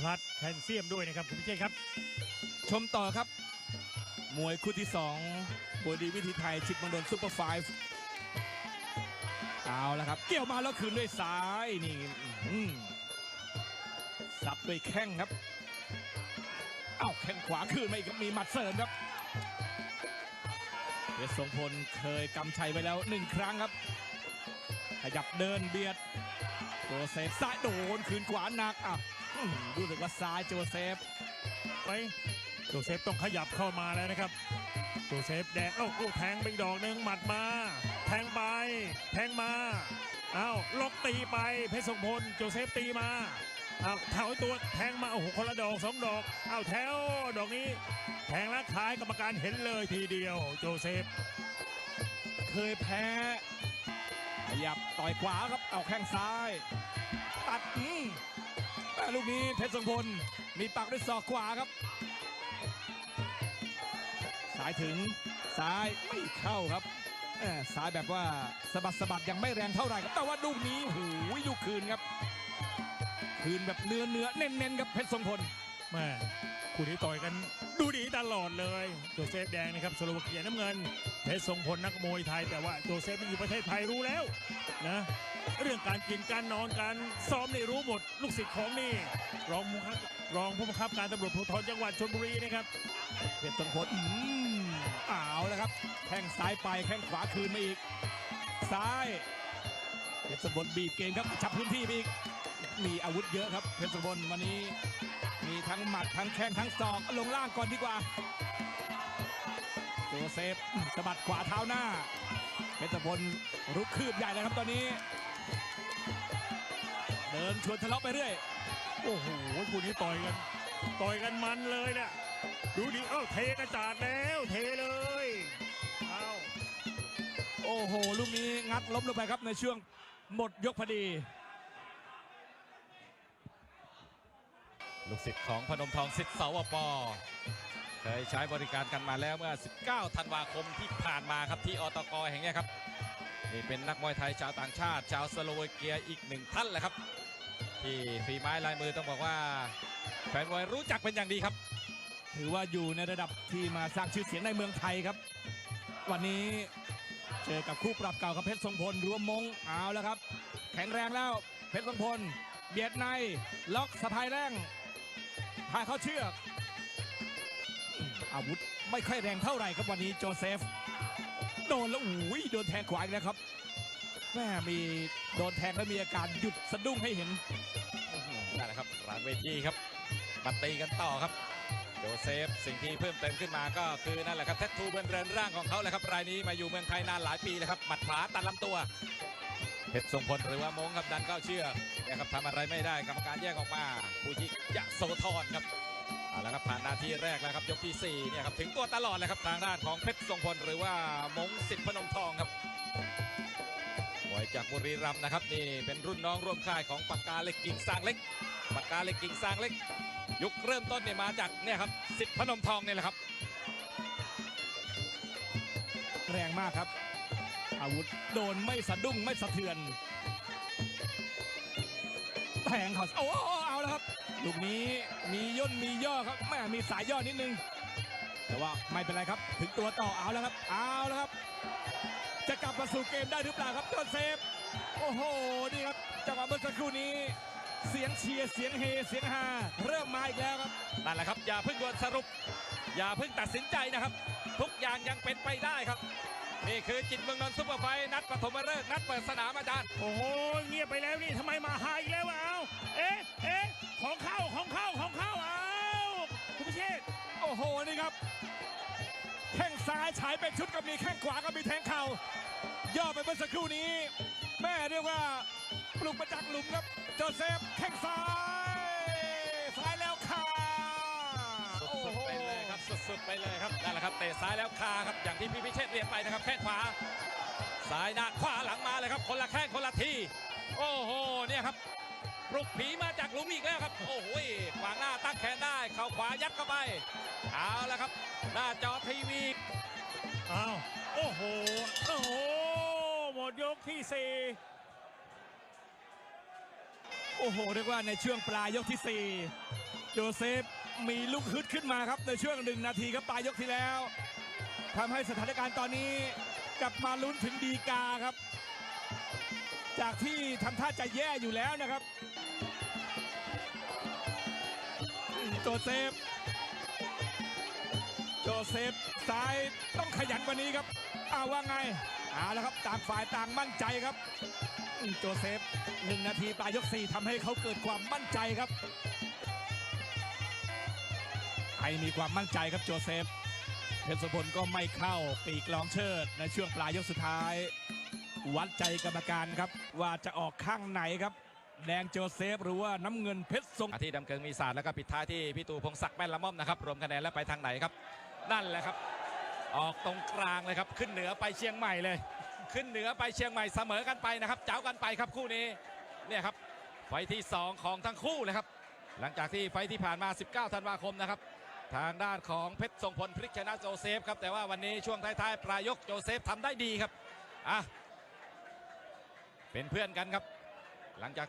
พลัดแคลเซียมด้วยนะครับคุณพิเชษครับ ชมต่อครับ มวยคู่ที่2บดีวิธีไทยชิดมังดนซุปเปอร์ไฟฟ์เอาแล้วครับ เกี่ยวมาแล้วคืนด้วยซ้ายนี่สับด้วยแข้งครับ เอ้าแข้งขวาคืนมาอีกครับมีหมัดเสริมครับเพชรทรงพลเคยกำชัยไว้แล้วหนึ่งครั้งครับ ขยับเดินเบียดโจเซฟซ้ายโดนคืนขวาหนักอะ รู้สึกว่าซ้ายโจเซฟไปโจเซฟต้องขยับเข้ามาแล้วนะครับโจเซฟแดงเอ้าโอ้แทงไปอีกดอกหนึ่งหมัดมา แทงไป แทงมาเอ้าล็อกตีไปเพชรสงพลโจเซฟตีมาเอ้าเท้าตัวแทงมาโอ้โหคนละดอกสองดอกเอ้าแถวดอกนี้ แทงแล้วคล้ายกรรมการเห็นเลยทีเดียวโจเซฟ เคยแพ้ขยับต่อยขวาครับเอาแข้งซ้าย ตัดอืมแต่ ลูกนี้เพชรทรงพล มีปักด้วยศอกขวาครับ สายถึงซ้ายไม่เข้าครับเอ่อซ้ายแบบว่าสะบัดสะบัดยังไม่แรงเท่าไหร่ครับแต่ว่าลูกนี้หูยลูกคืนครับ คืนแบบเนื้อเนื้อเน้นเน้นครับเพชรทรงพลแม่คู่นี้ต่อยกันดูดีตลอดเลยโจเซฟแดงนะครับสโลวาเกียน้ำเงินเพชรทรงพลนักมวยไทยแต่ว่าโจเซฟไม่อยู่ประเทศไทยรู้แล้วนะ เรื่องการกินการนอนการซ้อมนี่รู้หมด ลูกศิษย์ของนี่รองผู้บังคับรองผู้บังคับการตำรวจภูธรจังหวัดชลบุรีนะครับเพชรทรงพลอืมอ้าวแล้วครับแข้งซ้ายไปแข้งขวาคืนมาอีก ซ้ายเพชรสมบลบีบเกมครับจับพื้นที่ไปอีกมีอาวุธเยอะครับเพชรสมบลวันนี้ มีทั้งหมัดทั้งแข้งทั้งศอกลงล่างก่อนดีกว่าโจเซฟสะบัดขวาเท้าหน้าเพชรสมบลรุกคืบใหญ่เลยครับตอนนี้ ดินชวนทะเลาะไปเรื่อย โอ้โหคู่นี้ต่อยกัน ต่อยกันมันเลยนะดูดิเอ้าเทกระจาดแล้วเทเลยเอ้าโอ้โห ลูกนี้งัดล้มลงไปครับในช่วงหมดยกพอดี ลูกศิษย์ของพนมทองสิทธิ์เสาวปอเคยใช้บริการกันมาแล้วเมื่อ 19 ธันวาคมที่ผ่านมาครับที่อตกแห่งเนี้ยครับ นี่เป็นนักมวยไทยชาวต่างชาติ ชาวสโลวาเกียอีกหนึ่งท่านแหละครับ ที่ฝีไม้ลายมือต้องบอกว่า แฟนมวยรู้จักเป็นอย่างดีครับ ถือว่าอยู่ในระดับที่มาสร้างชื่อเสียงในเมืองไทยครับ วันนี้เจอกับคู่ปรับเก่ากับเพชรทรงพลรวมมงเอาแล้วครับ แข็งแรงแล้วเพชรทรงพล เบียดในล็อกสะพายแรงพาเข้าเชือกอืมอาวุธไม่ค่อยแรงเท่าไหร่ครับวันนี้โจเซฟ โดนแล้วอุ้ยโดนแทงขวาอีกแล้วครับ แม่มีโดนแทงแล้วมีอาการหยุดสะดุ้งให้เห็นนั่นแหละครับหลังเวทีครับมาตีกันต่อครับโจเซฟสิ่งที่เพิ่มเติมขึ้นมาก็คือนั่นแหละครับแทททูบนเรือนร่างของเขาแหละครับรายนี้มาอยู่เมืองไทยนานหลายปีแล้วครับหมัดขวาตัดลำตัวเพชรทรงพลหรือว่ามงครับดันเข้าเชือกเนี่ยครับทำอะไรไม่ได้กรรมการแยกออกมาผู้ชิยะโสธรครับเอาละครับผ่านนาทีแรกแล้วครับยกที่สี่เนี่ยครับถึงตัวตลอดเลยครับทางด้านของเพชรทรงพลหรือว่ามงสิทธิ์พนมทองครับ วยจากบุรีรัมย์นะครับนี่เป็นรุ่นน้องร่วมค่ายของปากกาเล็กกิ่งซางเล็กปากกาเล็กกิ่งซางเล็ก ยุคเริ่มต้นเนี่ยมาจากเนี่ยครับสิทธิ์พนมทองเนี่ยแหละครับ แรงมากครับ อาวุธโดนไม่สะดุ้งไม่สะเทือนแทงเขาโอ้โอ้เอาแล้วครับลูกนี้มีย่นมีย่อครับแม่มีสายย่อนิดนึง แต่ว่าไม่เป็นไรครับ ถึงตัวต่อเอาแล้วครับ เอาแล้วครับ จะกลับมาสู่เกมได้หรือเปล่าครับโดนเซฟ โอ้โห นี่ครับจังหวะเมื่อสักครู่นี้ เสียงเชียร์เสียงเฮเสียงฮาเริ่มมาอีกแล้วครับนั่นแหละครับ อย่าเพิ่งด่วนสรุป อย่าเพิ่งตัดสินใจนะครับ ทุกอย่างยังเป็นไปได้ครับนี่คือจิตเมืองนนท์ซุปเปอร์ไฟท์นัดปฐมฤกษ์นัดเปิดสนามอาจารย์โอ้โหเงียบไปแล้วนี่ทำไมมาหาอีกแล้ววะเอาเอ๊ะเอ๊ะของเข้าของเข้าของเข้าเอาคุณพิเชษโอ้โหนี่ครับแข้ง ซ้ายฉายเป็นชุดก็มีแข้งขวาก็มีแทงเข่าย่อไปเมื่อสักครู่นี้ แม่เรียกว่าปลุกมาจากหลุมครับโจเซฟแข้งซ้ายซ้ายแล้วขาสุดๆไปเลยครับสุดๆไปเลยครับนั่นแหละครับเตะซ้ายแล้วคาครับอย่างที่พี่พิเชษเรียนไปนะครับแข้งขวาซ้ายหน้าขวาหลังมาเลยครับคนละแข้งคนละทีโอ้โหเนี่ยครับ ปลุกผีมาจากหลุมอีกแล้วครับ โอ้โหขวางหน้าตั้งแขนได้เข่าขวายัดเข้าไป เอาละครับ หน้าจอทีวีเอาโอ้โหโอ้โหหมดยกที่สี่โอ้โหเรียกว่าในช่วงปลายยกที่ 4โจเซฟมีลูกฮึดขึ้นมาครับในช่วงหนึ่งนาทีครับปลายยกที่แล้วทำให้สถานการณ์ตอนนี้กลับมาลุ้นถึงดีกาครับ จากที่ทำท่าจะแย่อยู่แล้วนะครับ โจเซฟ โจเซฟซ้ายต้องขยันกว่านี้ครับเอาว่าไงเอาแล้วครับต่างฝ่ายต่างมั่นใจครับ โจเซฟหนึ่งนาทีปลายยกสี่ทำให้เขาเกิดความมั่นใจครับใครมีความมั่นใจครับโจเซฟเพชรสมพลก็ไม่เข้าปีกลองเชิดในช่วงปลายยกสุดท้าย วัดใจกรรมการครับว่าจะออกข้างไหนครับ แดงโจเซฟหรือว่าน้ำเงินเพชรทรงที่ดำเกิงมีศาสตร์แล้วก็ปิดท้ายที่พี่ตูพงศักดิ์แม่นละม่อมนะครับรวมคะแนนแล้วไปทางไหนครับนั่นแหละครับ ออกตรงกลางเลยครับ ขึ้นเหนือไปเชียงใหม่เลย ขึ้นเหนือไปเชียงใหม่เสมอกันไปนะครับ เจ้ากันไปครับคู่นี้เนี่ยครับไฟที่ 2 ของทั้งคู่เลยครับ หลังจากที่ไฟที่ผ่านมา 19 ธันวาคมนะครับทางด้านของเพชรทรงพลพลิกชนะโจเซฟครับแต่ว่าวันนี้ช่วงท้ายๆปลายยกโจเซฟทำได้ดีครับอะเป็นเพื่อนกันครับ หลังจาก